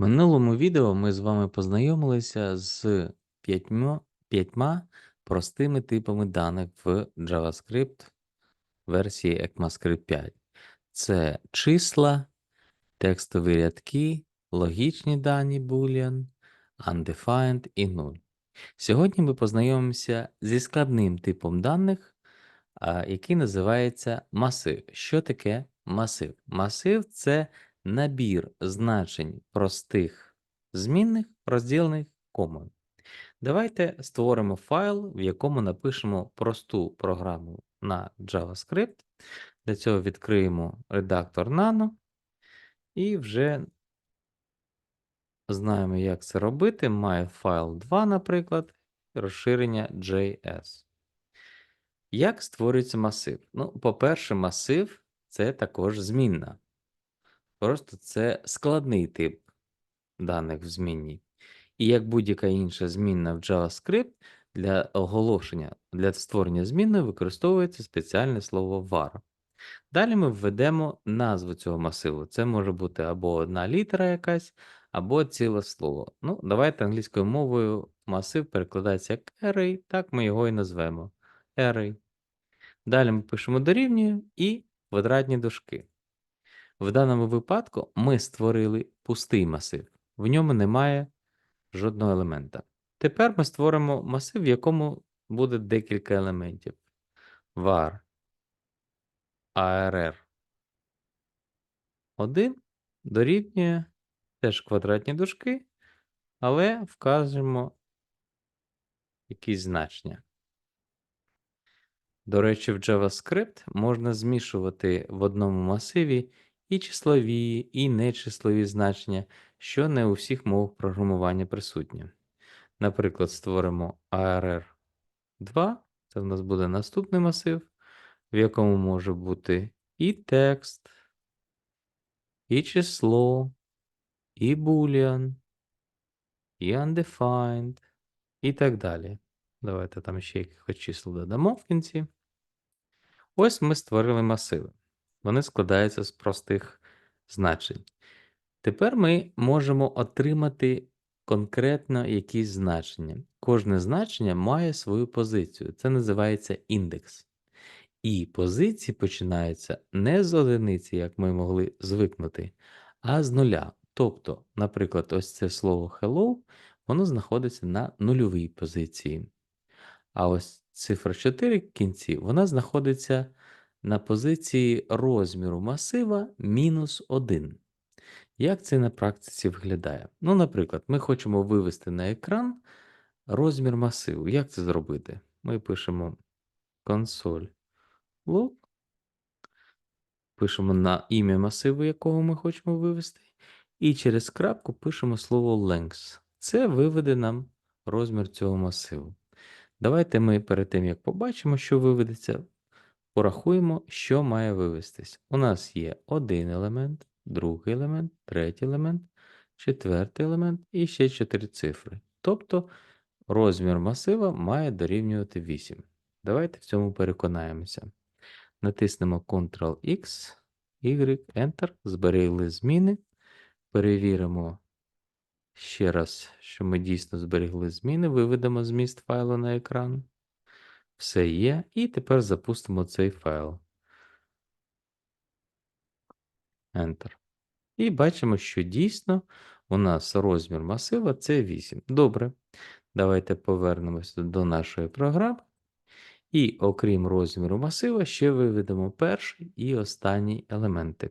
Минулому відео ми з вами познайомилися з п'ятьма, п'ятьма простими типами даних в JavaScript версії ECMAScript 5. Це числа, текстові рядки, логічні дані Boolean, undefined і null. Сьогодні ми познайомимося зі складним типом даних, який називається масив. Що таке масив? Масив це набір значень простих змінних, розділених комою. Давайте створимо файл, в якому напишемо просту програму на JavaScript. Для цього відкриємо редактор Nano і вже знаємо, як це робити. Має файл 2, наприклад, розширення JS. Як створюється масив? Ну, по-перше, масив це також змінна. Просто це складний тип даних в змінній. І як будь-яка інша змінна в JavaScript, для оголошення, для створення змінної використовується спеціальне слово var. Далі ми введемо назву цього масиву. Це може бути або одна літера якась, або ціле слово. Ну, давайте англійською мовою масив перекладається як array, так ми його і назвемо array. Далі ми пишемо дорівнює і квадратні дужки. В даному випадку ми створили пустий масив, в ньому немає жодного елемента. Тепер ми створимо масив, в якому буде декілька елементів. var arr 1 дорівнює теж квадратні дужки, але вказуємо якісь значення. До речі, в JavaScript можна змішувати в одному масиві і числові, і нечислові значення, що не у всіх мовах програмування присутні. Наприклад, створимо ARR2, це в нас буде наступний масив, в якому може бути і текст, і число, і boolean, і undefined, і так далі. Давайте там ще якихось чисел додамо в кінці. Ось ми створили масиви. Вони складаються з простих значень. Тепер ми можемо отримати конкретно якісь значення. Кожне значення має свою позицію. Це називається індекс. І позиції починаються не з одиниці, як ми могли звикнути, а з нуля. Тобто, наприклад, ось це слово hello, воно знаходиться на нульовій позиції. А ось цифра 4 в кінці, вона знаходиться на позиції розміру масива мінус 1. Як це на практиці виглядає? Ну, наприклад, ми хочемо вивести на екран розмір масиву. Як це зробити? Ми пишемо консоль log, пишемо на ім'я масиву, якого ми хочемо вивести, і через крапку пишемо слово length. Це виведе нам розмір цього масиву. Давайте ми перед тим, як побачимо, що виведеться, порахуємо, що має вивестись. У нас є один елемент, другий елемент, третій елемент, четвертий елемент і ще чотири цифри. Тобто розмір масива має дорівнювати 8. Давайте в цьому переконаємося. Натиснемо Ctrl-X, Y, Enter, зберегли зміни. Перевіримо ще раз, що ми дійсно зберегли зміни, виведемо зміст файлу на екран. Все є. І тепер запустимо цей файл. Enter. І бачимо, що дійсно у нас розмір масива це 8. Добре. Давайте повернемося до нашої програми. І окрім розміру масива, ще виведемо перший і останній елементи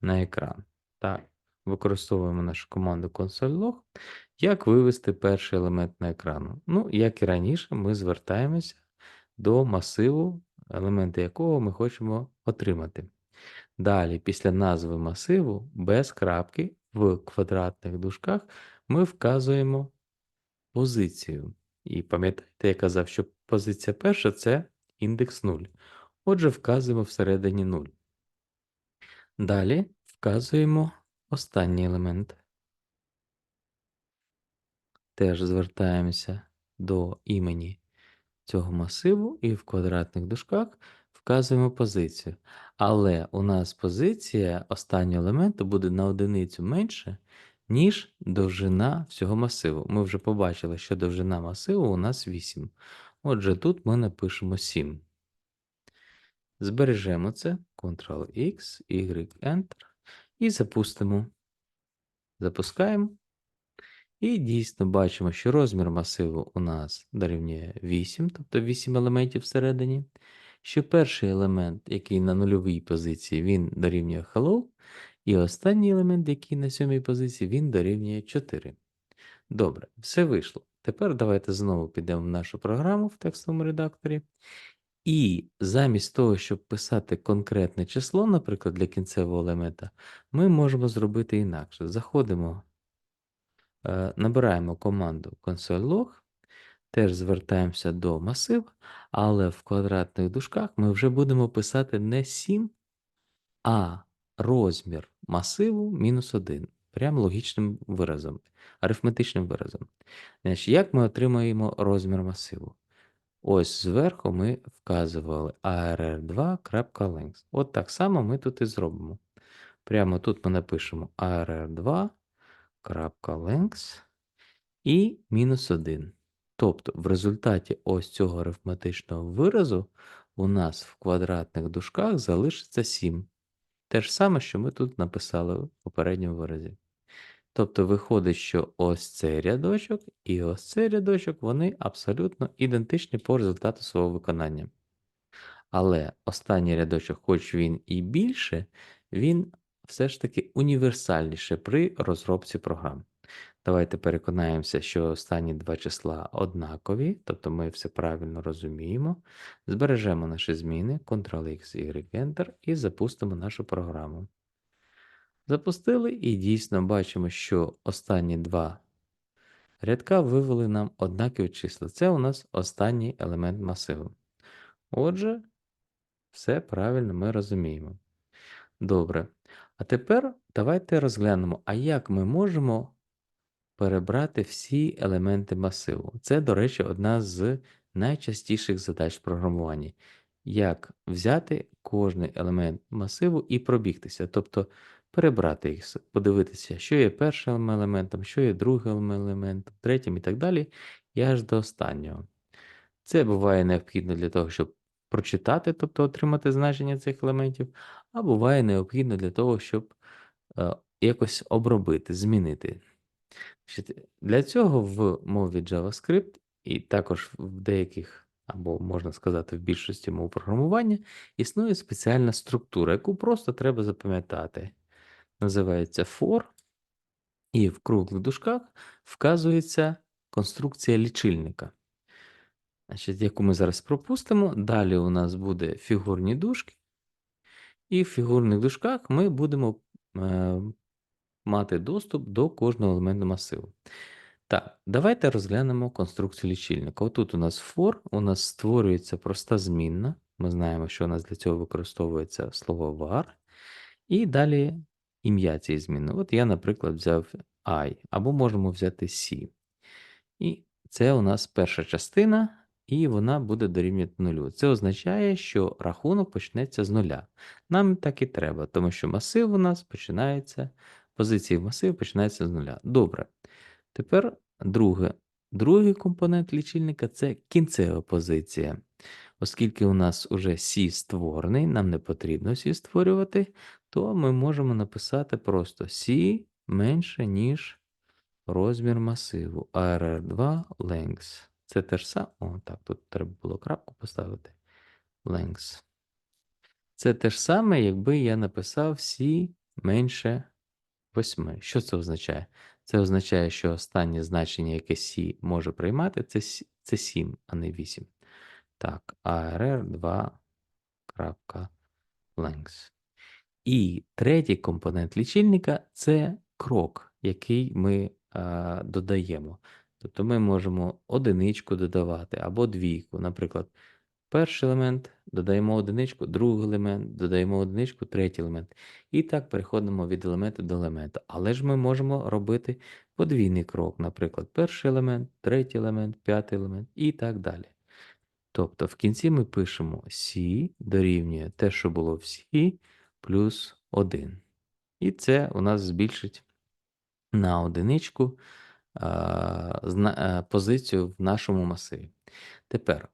на екран. Так, використовуємо нашу команду console.log. Як вивести перший елемент на екран? Ну, як і раніше, ми звертаємося до масиву, елементи якого ми хочемо отримати. Далі, після назви масиву, без крапки в квадратних дужках ми вказуємо позицію. І пам'ятаєте, я казав, що позиція перша це індекс 0. Отже, вказуємо всередині 0. Далі вказуємо останній елемент. Теж звертаємося до імені цього масиву і в квадратних дужках вказуємо позицію. Але у нас позиція останнього елементу буде на одиницю менше, ніж довжина всього масиву. Ми вже побачили, що довжина масиву у нас 8. Отже, тут ми напишемо 7. Збережемо це, Ctrl-X, Y, Enter і запустимо. Запускаємо. І дійсно бачимо, що розмір масиву у нас дорівнює 8, тобто 8 елементів всередині. Що перший елемент, який на нульовій позиції, він дорівнює hello, і останній елемент, який на сьомій позиції, він дорівнює 4. Добре, все вийшло. Тепер давайте знову підемо в нашу програму в текстовому редакторі. І замість того, щоб писати конкретне число, наприклад, для кінцевого елемента, ми можемо зробити інакше. Заходимо, набираємо команду console.log, теж звертаємося до масиву, але в квадратних дужках ми вже будемо писати не 7, а розмір масиву мінус 1. Прям логічним виразом, арифметичним виразом. Значить, Як ми отримаємо розмір масиву? Ось зверху ми вказували arr2.length. От так само ми тут і зробимо. Прямо тут ми напишемо arr2.length і мінус 1. Тобто, в результаті ось цього арифметичного виразу у нас в квадратних дужках залишиться 7. Те ж саме, що ми тут написали в попередньому виразі. Тобто виходить, що ось цей рядочок і ось цей рядочок, вони абсолютно ідентичні по результату свого виконання. Але останній рядочок, хоч він і більше, він все ж таки універсальніше при розробці програм. Давайте переконаємося, що останні два числа однакові, тобто ми все правильно розуміємо. Збережемо наші зміни, Ctrl-X, Y, Enter і запустимо нашу програму. Запустили і дійсно бачимо, що останні два рядка вивели нам однакові числа. Це у нас останній елемент масиву. Отже, все правильно ми розуміємо. Добре. А тепер давайте розглянемо, а як ми можемо перебрати всі елементи масиву. Це, до речі, одна з найчастіших задач в програмуванні. Як взяти кожний елемент масиву і пробігтися, тобто перебрати їх, подивитися, що є першим елементом, що є другим елементом, третім і так далі, і аж до останнього. Це буває необхідно для того, щоб прочитати, тобто отримати значення цих елементів, а буває необхідно для того, щоб е, якось обробити, змінити. Для цього в мові JavaScript і також в деяких, або можна сказати, в більшості мов програмування існує спеціальна структура, яку просто треба запам'ятати. Називається for, і в круглих дужках вказується конструкція лічильника. Значить, Яку ми зараз пропустимо. Далі у нас буде фігурні дужки, і в фігурних дужках ми будемо е, мати доступ до кожного елементу масиву. Так, давайте розглянемо конструкцію лічильника. Отут у нас for, у нас створюється проста змінна. Ми знаємо, що у нас для цього використовується слово var. І далі ім'я цієї зміни. От я, наприклад, взяв I, або можемо взяти C. І це у нас перша частина і вона буде дорівнювати нулю. Це означає, що рахунок почнеться з нуля. Нам так і треба, тому що масив у нас починається, позиції в масиві починаються з нуля. Добре. Тепер друге. Другий компонент лічильника це кінцева позиція. Оскільки у нас уже C створений, нам не потрібно C створювати, то ми можемо написати просто C менше, ніж розмір масиву ARR2 length. Це те ж саме. О, так, тут треба було крапку поставити. Length. Це те ж саме, якби я написав C менше 8. Що це означає? Це означає, що останнє значення, яке C може приймати, це це 7, а не 8. Так, ARR 2.length. І третій компонент лічильника це крок, який ми а, додаємо. Тобто ми можемо одиничку додавати або двійку. Наприклад, перший елемент додаємо одиничку, другий елемент, додаємо одиничку, третій елемент. І так переходимо від елементу до елемента. Але ж ми можемо робити подвійний крок, наприклад, перший елемент, третій елемент, п'ятий елемент і так далі. Тобто в кінці ми пишемо C дорівнює те, що було в C, плюс 1. І це у нас збільшить на одиничку позицію в нашому масиві. Тепер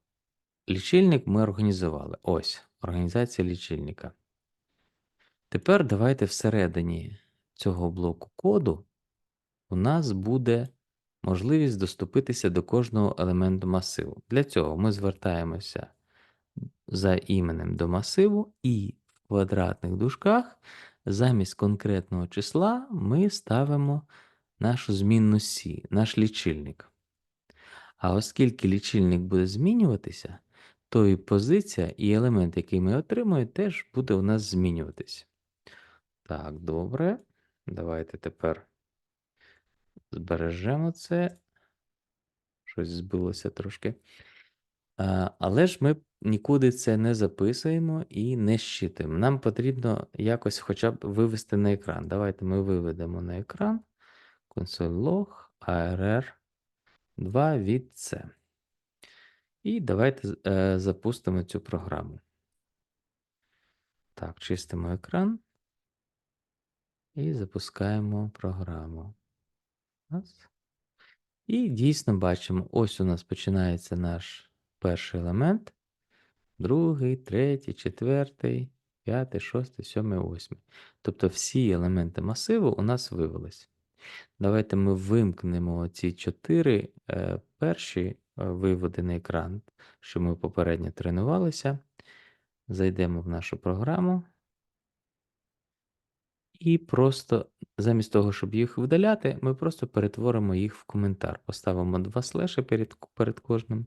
лічильник ми організували. Ось організація лічильника. Тепер давайте всередині цього блоку коду у нас буде можливість доступитися до кожного елементу масиву. Для цього ми звертаємося за іменем до масиву, і в квадратних дужках замість конкретного числа ми ставимо нашу змінну Сі, наш лічильник. А оскільки лічильник буде змінюватися, то і позиція, і елемент, який ми отримуємо, теж буде у нас змінюватися. Так, добре. Давайте тепер збережемо це. Щось збилося трошки. Але ж ми нікуди це не записуємо і не щитуємо. Нам потрібно якось хоча б вивести на екран. Давайте ми виведемо на екран console ARR 2 від C. І давайте е, запустимо цю програму. Так, чистимо екран і запускаємо програму. Раз. І дійсно бачимо, ось у нас починається наш перший елемент, другий, третій, четвертий, п'ятий, шостий, сьомий, восьмий. Тобто всі елементи масиву у нас вивелись. Давайте ми вимкнемо ці чотири е, перші е, виводи на екран, що ми попередньо тренувалися. Зайдемо в нашу програму. І просто замість того, щоб їх видаляти, ми просто перетворимо їх в коментар. Поставимо два слеші перед, перед кожним,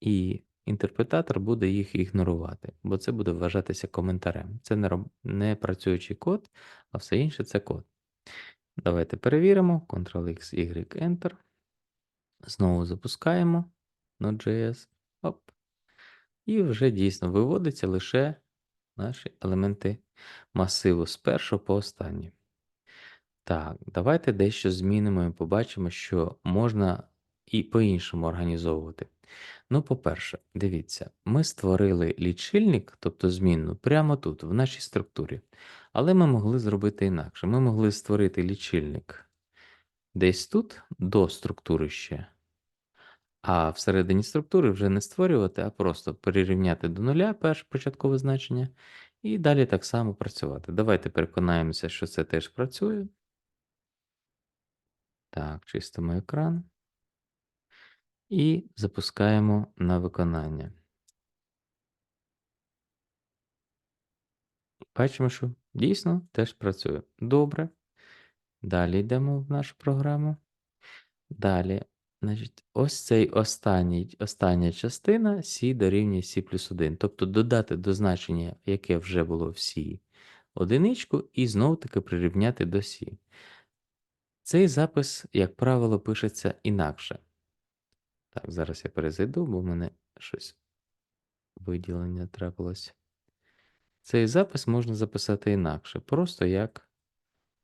і інтерпретатор буде їх ігнорувати, бо це буде вважатися коментарем. Це не, не працюючий код, а все інше це код. Давайте перевіримо. Ctrl-X, Y, Enter. Знову запускаємо Node.js. Оп. І вже дійсно виводиться лише наші елементи масиву з першого по останній. Так, давайте дещо змінимо і побачимо, що можна і по-іншому організовувати. Ну, по-перше, дивіться, ми створили лічильник, тобто змінну, прямо тут, в нашій структурі. Але ми могли зробити інакше. Ми могли створити лічильник десь тут, до структури ще. А всередині структури вже не створювати, а просто перерівняти до нуля перше початкове значення, і далі так само працювати. Давайте переконаємося, що це теж працює. Так, чистимо екран. І запускаємо на виконання. Бачимо, що дійсно теж працює. Добре. Далі йдемо в нашу програму. Далі, значить, ось цей останній, остання частина C дорівнює C плюс 1. Тобто додати до значення, яке вже було в C, одиничку, і знову таки прирівняти до C. Цей запис, як правило, пишеться інакше. Так, зараз я перезайду, бо в мене щось виділення трапилось. Цей запис можна записати інакше, просто як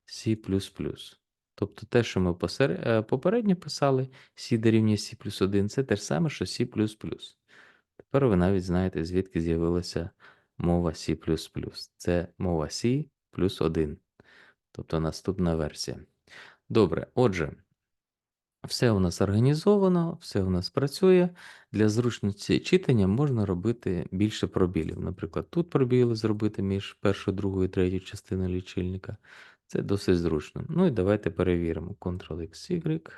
C. Тобто те, що ми е, попередньо писали, C дорівнює C плюс 1, це те ж саме, що C. Тепер ви навіть знаєте, звідки з'явилася мова C. Це мова C плюс 1, тобто наступна версія. Добре, отже, все у нас організовано, все у нас працює. Для зручності читання можна робити більше пробілів. Наприклад, тут пробіли зробити між першою, другою і третьою частиною лічильника. Це досить зручно. Ну і давайте перевіримо. Ctrl-X, Y.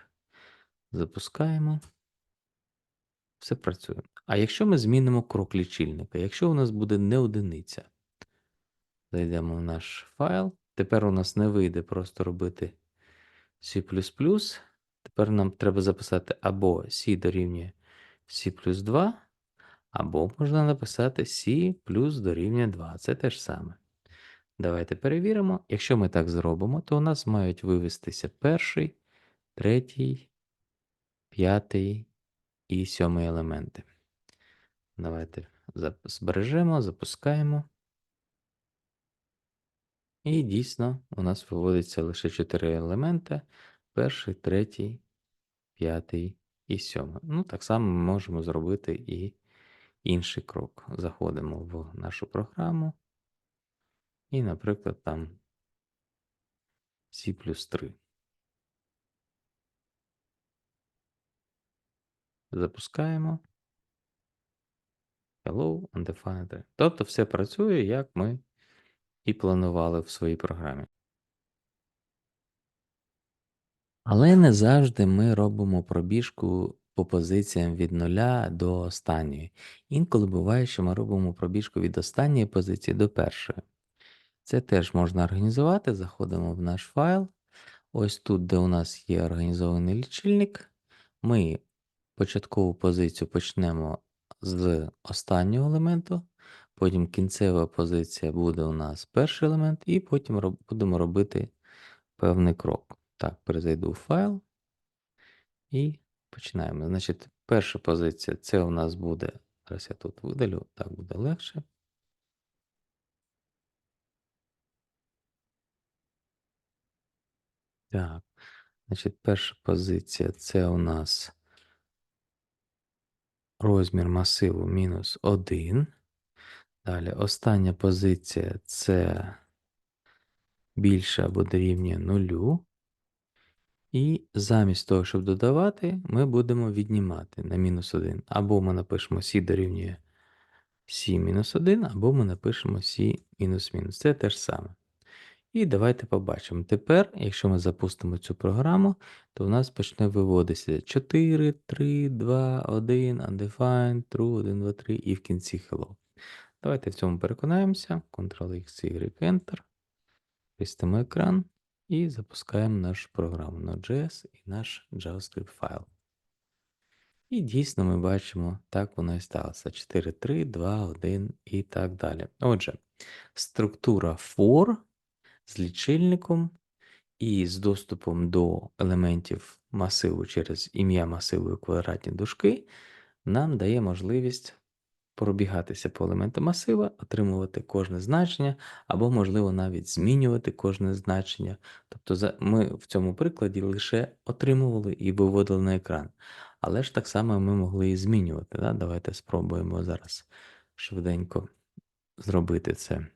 Запускаємо. Все працює. А якщо ми змінимо крок лічильника, якщо у нас буде не одиниця, зайдемо в наш файл. Тепер у нас не вийде просто робити C. Тепер нам треба записати або C дорівнює C плюс 2, або можна написати C плюс дорівнює 2. Це те ж саме. Давайте перевіримо. Якщо ми так зробимо, то у нас мають вивестися перший, третій, п'ятий і сьомий елементи. Давайте збережемо, запускаємо. І дійсно у нас виводиться лише 4 елементи: перший, третій, п'ятий і сьомий. Ну, так само ми можемо зробити і інший крок. Заходимо в нашу програму. І, наприклад, там C плюс 3. Запускаємо. Hello, undefined. Тобто все працює, як ми і планували в своїй програмі. Але не завжди ми робимо пробіжку по позиціям від нуля до останньої. Інколи буває, що ми робимо пробіжку від останньої позиції до першої. Це теж можна організувати. Заходимо в наш файл. Ось тут, де у нас є організований лічильник, ми початкову позицію почнемо з останнього елементу, потім кінцева позиція буде у нас перший елемент, і потім будемо робити певний крок. Так, перезайду в файл і починаємо. Значить, перша позиція це у нас буде. Зараз я тут видалю, так буде легше. Так, значить, перша позиція це у нас розмір масиву мінус 1. Далі, остання позиція це більше або дорівнює нулю. І замість того, щоб додавати, ми будемо віднімати на мінус 1. Або ми напишемо Сі дорівнює Сі мінус 1, або ми напишемо мінус. Це те ж саме. І давайте побачимо. Тепер, якщо ми запустимо цю програму, то у нас почне виводитися 4, 3, 2, 1, undefined, true, 1, 2, 3 і в кінці hello. Давайте в цьому переконаємося. Ctrl-X, Y, Enter. Пістимо екран і запускаємо нашу програму Node.js і наш JavaScript файл. І дійсно ми бачимо, так воно і сталося. 4, 3, 2, 1 і так далі. Отже, структура for з лічильником і з доступом до елементів масиву через ім'я масиву і квадратні дужки нам дає можливість пробігатися по елементам масива, отримувати кожне значення, або, можливо, навіть змінювати кожне значення. Тобто ми в цьому прикладі лише отримували і виводили на екран. Але ж так само ми могли і змінювати. Да? Давайте спробуємо зараз швиденько зробити це.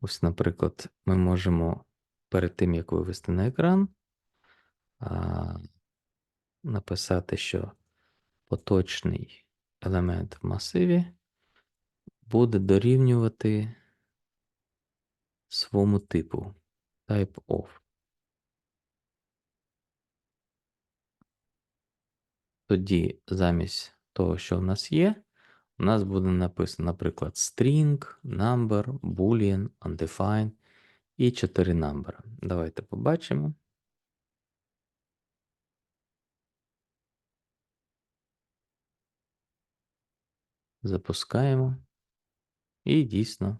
Ось, наприклад, ми можемо перед тим, як вивести на екран, написати, що поточний елемент в масиві буде дорівнювати своєму типу type of. Тоді замість того, що в нас є, у нас буде написано, наприклад, string, number, boolean, undefined і 4 number. Давайте побачимо. Запускаємо. І дійсно.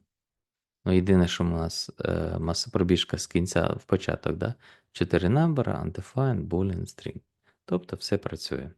Ну, єдине, що у нас е, маса пробіжка з кінця в початок, да? 4 number, undefined, boolean, string. Тобто все працює.